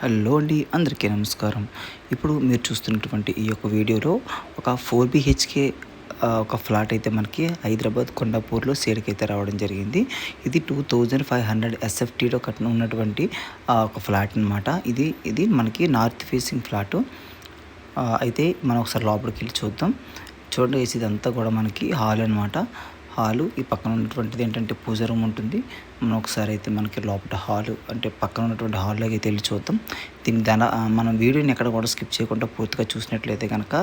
Hello అండి అందరికీ నమస్కారం. ఇప్పుడు మీరు చూస్తున్నటువంటి ఈ యొక్క వీడియోలో ఒక ఫోర్ బిహెచ్కే ఒక ఫ్లాట్ అయితే మనకి హైదరాబాద్ కొండాపూర్లో సేల్కి అయితే రావడం జరిగింది. ఇది టూ థౌజండ్ ఫైవ్ హండ్రెడ్ ఎస్ఎఫ్టీలో కట్టిన ఉన్నటువంటి ఒక ఫ్లాట్ అనమాట ఇది ఇది మనకి నార్త్ ఫేసింగ్ ఫ్లాట్. అయితే మనం ఒకసారి లోపలికి వెళ్ళి చూద్దాం. చూడండి guys, ఇదంతా కూడా మనకి హాల్ అనమాట హాలు ఈ పక్కన ఉన్నటువంటిది ఏంటంటే పూజ రూమ్ ఉంటుంది. మనం ఒకసారి అయితే మనకి లోపల హాలు అంటే పక్కన ఉన్నటువంటి హాల్లోకి అయితే వెళ్ళి చూద్దాం. దీని ధన మనం వీడియోని ఎక్కడ కూడా స్కిప్ చేయకుండా పూర్తిగా చూసినట్లయితే కనుక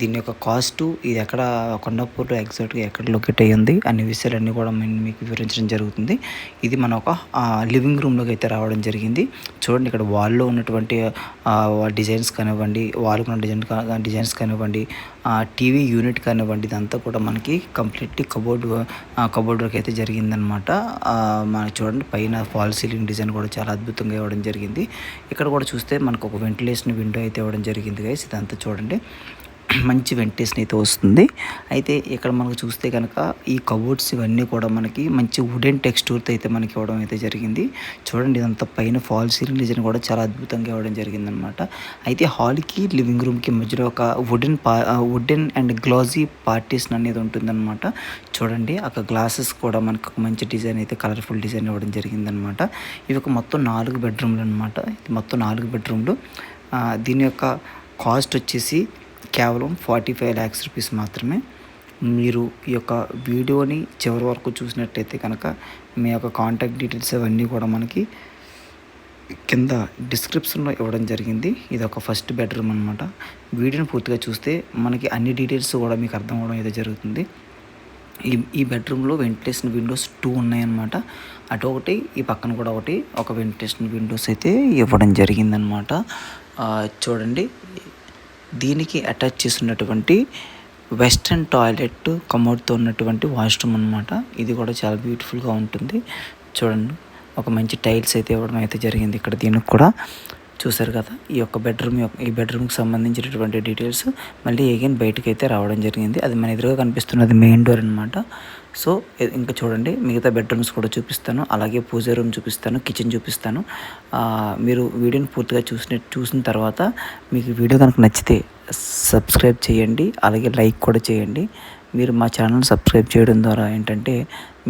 దీని యొక్క కాస్ట్ ఇది ఎక్కడ కొండాపూర్లో ఎగ్జాక్ట్గా ఎక్కడ లొకేట్ అయ్యింది అన్ని విషయాలన్నీ కూడా నేను మీకు వివరించడం జరుగుతుంది. ఇది మన ఒక లివింగ్ రూమ్లోకి అయితే రావడం జరిగింది. చూడండి ఇక్కడ వాల్లో ఉన్నటువంటి డిజైన్స్ కానివ్వండి వాల్కి ఉన్న డిజైన్ డిజైన్స్ కానివ్వండి టీవీ యూనిట్ కానివ్వండి ఇదంతా కూడా మనకి కంప్లీట్లీ కబోర్డ్ కబోర్డ్ వర్క్ అయితే జరిగిందనమాట మనకి చూడండి పైన ఫాల్ సీలింగ్ డిజైన్ కూడా చాలా అద్భుతంగా ఇవ్వడం జరిగింది. ఇక్కడ కూడా చూస్తే మనకు ఒక వెంటిలేషన్ విండో అయితే ఇవ్వడం జరిగింది గైస్ ఇదంతా చూడండి. మంచి వెంటిలేషన్ అయితే వస్తుంది. అయితే ఇక్కడ మనకు చూస్తే కనుక ఈ కబోర్డ్స్ ఇవన్నీ కూడా మనకి మంచి వుడెన్ టెక్స్టూర్తో అయితే మనకి ఇవ్వడం అయితే జరిగింది. చూడండి ఇదంతా పైన ఫాల్ సీలింగ్ డిజైన్ కూడా చాలా అద్భుతంగా ఇవ్వడం జరిగింది అనమాట అయితే హాల్కి లివింగ్ రూమ్కి మధ్యలో ఒక వుడెన్ పా వుడెన్ అండ్ గ్లాజీ పార్టీషన్ అనేది ఉంటుందన్నమాట. చూడండి అక్కడ గ్లాసెస్ కూడా మనకు ఒక మంచి డిజైన్ అయితే కలర్ఫుల్ డిజైన్ ఇవ్వడం జరిగిందనమాట ఇవి ఒక మొత్తం నాలుగు బెడ్రూమ్లు అనమాట ఇది మొత్తం నాలుగు బెడ్రూమ్లు దీని యొక్క కాస్ట్ వచ్చేసి కేవలం ఫార్టీ ఫైవ్ ల్యాక్స్ రూపీస్ మాత్రమే మీరు ఈ యొక్క వీడియోని చివరి వరకు చూసినట్టయితే కనుక మీ యొక్క కాంటాక్ట్ డీటెయిల్స్ అవన్నీ కూడా మనకి కింద డిస్క్రిప్షన్లో ఇవ్వడం జరిగింది. ఇది ఒక ఫస్ట్ బెడ్రూమ్ అనమాట వీడియోని పూర్తిగా చూస్తే మనకి అన్ని డీటెయిల్స్ కూడా మీకు అర్థం అవ్వడం అయితే జరుగుతుంది. ఈ ఈ బెడ్రూమ్లో వెంటిలేషన్ విండోస్ టూ ఉన్నాయన్నమాట. అటు ఒకటి ఈ పక్కన కూడా ఒకటి. ఒక వెంటిలేషన్ విండోస్ అయితే ఇవ్వడం జరిగిందనమాట చూడండి. దీనికి అటాచ్ చేసినటువంటి వెస్ట్రన్ టాయిలెట్ కమోడ్తో ఉన్నటువంటి వాష్రూమ్ అనమాట ఇది కూడా చాలా బ్యూటిఫుల్గా ఉంటుంది. చూడండి ఒక మంచి టైల్స్ అయితే ఇవ్వడం అయితే జరిగింది ఇక్కడ దీనికి కూడా. చూసారు కదా ఈ యొక్క బెడ్రూమ్ యొక్క ఈ బెడ్రూమ్కి సంబంధించినటువంటి డీటెయిల్స్ మళ్ళీ ఏగైన్ బయటకు అయితే రావడం జరిగింది. అది మన ఎదురుగా కనిపిస్తున్నది మెయిన్ డోర్ అనమాట సో ఇంకా చూడండి మిగతా బెడ్రూమ్స్ కూడా చూపిస్తాను. అలాగే పూజ రూమ్ చూపిస్తాను కిచెన్ చూపిస్తాను. మీరు వీడియోని పూర్తిగా చూసిన చూసిన తర్వాత మీకు వీడియో కనుక నచ్చితే సబ్స్క్రైబ్ చేయండి అలాగే లైక్ కూడా చేయండి. మీరు మా ఛానల్ సబ్స్క్రైబ్ చేయడం ద్వారా ఏంటంటే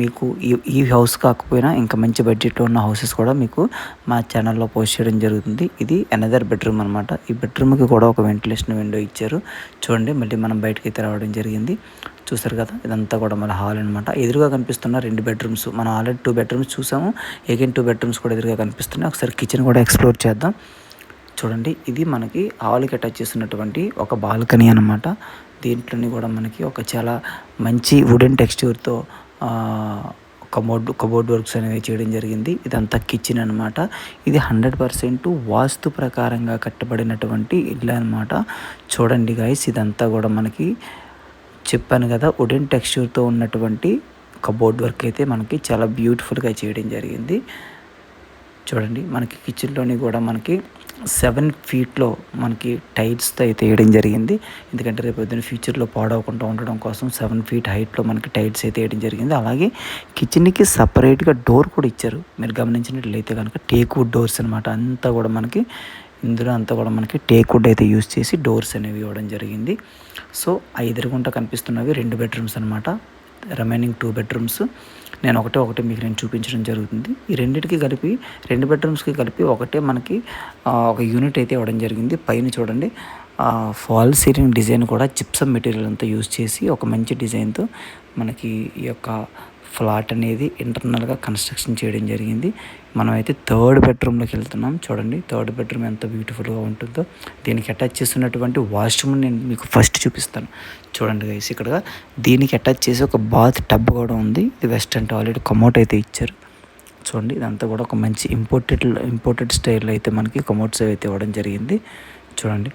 మీకు ఈ ఈ హౌస్ కాకపోయినా ఇంకా మంచి బడ్జెట్లో ఉన్న హౌసెస్ కూడా మీకు మా ఛానల్లో పోస్ట్ చేయడం జరుగుతుంది. ఇది అనదర్ బెడ్రూమ్ అనమాట ఈ బెడ్రూమ్కి కూడా ఒక వెంటిలేషన్ విండో ఇచ్చారు. చూడండి మళ్ళీ మనం బయటకి అయితే రావడం జరిగింది. చూసారు కదా ఇదంతా కూడా మన హాల్ అనమాట ఎదురుగా కనిపిస్తున్న రెండు బెడ్రూమ్స్ మనం ఆల్రెడీ టూ బెడ్రూమ్స్ చూసాము. ఎగైన్ టూ బెడ్రూమ్స్ కూడా ఎదురుగా కనిపిస్తున్నాయి. ఒకసారి కిచెన్ కూడా ఎక్స్ప్లోర్ చేద్దాం. చూడండి ఇది మనకి హాల్కి అటాచ్ చేసినటువంటి ఒక బాల్కనీ అనమాట దీంట్లోని కూడా మనకి ఒక చాలా మంచి వుడెన్ టెక్స్చర్తో కబోర్డ్ కబోర్డ్ వర్క్స్ అనేవి చేయడం జరిగింది. ఇదంతా కిచెన్ అనమాట ఇది హండ్రెడ్ పర్సెంట్ వాస్తు ప్రకారంగా కట్టబడినటువంటి ఇల్లు అనమాట చూడండి గాయస్ ఇదంతా కూడా మనకి చెప్పాను కదా వుడెన్ టెక్స్చర్తో ఉన్నటువంటి కబోర్డ్ వర్క్ అయితే మనకి చాలా బ్యూటిఫుల్గా చేయడం జరిగింది. చూడండి మనకి కిచెన్లోని కూడా మనకి సెవెన్ ఫీట్లో మనకి టైల్స్తో అయితే వేయడం జరిగింది. ఎందుకంటే రేపు పొద్దున్న ఫ్యూచర్లో పాడవకుండా ఉండడం కోసం సెవెన్ ఫీట్ హైట్లో మనకి టైల్స్ అయితే వేయడం జరిగింది. అలాగే కిచెన్కి సపరేట్గా డోర్ కూడా ఇచ్చారు. మీరు గమనించినట్లయితే కనుక టేక్ వుడ్ డోర్స్ అనమాట అంతా కూడా మనకి ఇందులో అంతా కూడా మనకి టేక్ వుడ్ అయితే యూస్ చేసి డోర్స్ అనేవి ఇవ్వడం జరిగింది. సో ఆ ఎదురుగుంట కనిపిస్తున్నవి రెండు బెడ్రూమ్స్ అనమాట రిమైనింగ్ టూ బెడ్రూమ్స్. నేను ఒకటే ఒకటే మీకు నేను చూపించడం జరుగుతుంది. ఈ రెండింటికి కలిపి రెండు బెడ్రూమ్స్కి కలిపి ఒకటే మనకి ఒక యూనిట్ అయితే ఇవ్వడం జరిగింది. పైన చూడండి ఫాల్ సీలింగ్ డిజైన్ కూడా జిప్సమ్ మెటీరియల్ అంతా యూజ్ చేసి ఒక మంచి డిజైన్తో మనకి ఈ యొక్క ఫ్లాట్ అనేది ఇంటర్నల్గా కన్స్ట్రక్షన్ చేయడం జరిగింది. మనమైతే థర్డ్ బెడ్రూమ్లోకి వెళ్తున్నాం. చూడండి థర్డ్ బెడ్రూమ్ ఎంత బ్యూటిఫుల్గా ఉంటుందో. దీనికి అటాచ్ చేస్తున్నటువంటి వాష్రూమ్ నేను మీకు ఫస్ట్ చూపిస్తాను. చూడండి గైస్ ఇక్కడ దీనికి అటాచ్ చేసి ఒక బాత్ టబ్ కూడా ఉంది. ఇది వెస్టర్న్ టాయిలెట్ కమోట్ అయితే ఇచ్చారు. చూడండి ఇదంతా కూడా ఒక మంచి ఇంపోర్టెడ్ ఇంపోర్టెడ్ స్టైల్లో అయితే మనకి కమోట్స్ అయితే ఇవ్వడం జరిగింది. చూడండి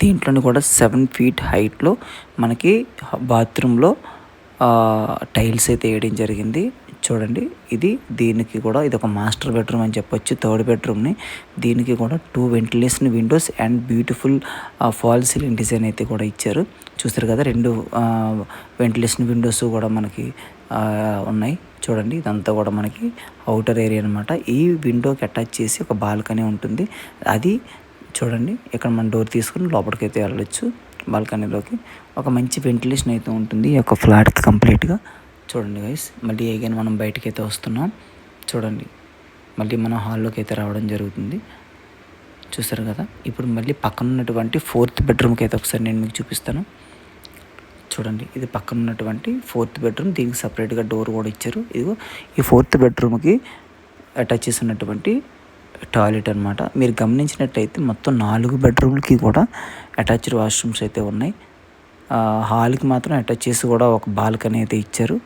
దీంట్లోని కూడా సెవెన్ ఫీట్ హైట్లో మనకి బాత్రూంలో టైల్స్ అయితే వేయడం జరిగింది. చూడండి ఇది దీనికి కూడా ఇది ఒక మాస్టర్ బెడ్రూమ్ అని చెప్పొచ్చు థర్డ్ బెడ్రూమ్ని. దీనికి కూడా two ventilation windows and beautiful fall ceiling design అయితే కూడా ఇచ్చారు. చూస్తారు కదా రెండు వెంటిలేషన్ విండోస్ కూడా మనకి ఉన్నాయి. చూడండి ఇదంతా కూడా మనకి అవుటర్ ఏరియా అనమాట ఈ విండోకి అటాచ్ చేసి ఒక బాల్కనీ ఉంటుంది. అది చూడండి ఇక్కడ మనం డోర్ తీసుకుని లోపలికి అయితే వెళ్ళొచ్చు. బాల్కనీలోకి ఒక మంచి వెంటిలేషన్ అయితే ఉంటుంది. ఈ యొక్క ఫ్లాట్కి కంప్లీట్గా చూడండి గైస్ మళ్ళీ అగైన్ మనం బయటకి అయితే వస్తున్నాం. చూడండి. మళ్ళీ మనం హాల్లోకి అయితే రావడం జరుగుతుంది. చూసారు కదా? ఇప్పుడు మళ్ళీ పక్కన ఉన్నటువంటి ఫోర్త్ బెడ్రూమ్కి అయితే ఒకసారి నేను మీకు చూపిస్తాను. చూడండి. ఇది పక్కన ఉన్నటువంటి ఫోర్త్ బెడ్రూమ్. దీనికి సపరేట్గా డోర్ కూడా ఇచ్చారు. ఇదిగో ఈ ఫోర్త్ బెడ్రూమ్కి అటాచ్ చేసినటువంటి టాయిలెట్ అనమాట మీరు గమనించినట్టయితే మొత్తం నాలుగు బెడ్రూమ్లకి కూడా అటాచ్డ్ వాష్రూమ్స్ అయితే ఉన్నాయి. హాల్కి మాత్రం అటాచ్ చేసి కూడా ఒక బాల్కనీ అయితే ఇచ్చారు.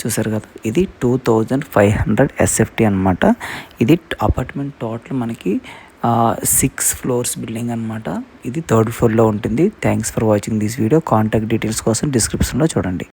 చూసారు కదా ఇది two thousand five hundred SFT అనమాట ఇది అపార్ట్మెంట్ టోటల్ మనకి సిక్స్ ఫ్లోర్స్ బిల్డింగ్ అనమాట ఇది థర్డ్ ఫ్లోర్లో ఉంటుంది. Thanks for watching this video. Contact details కోసం డిస్క్రిప్షన్లో చూడండి.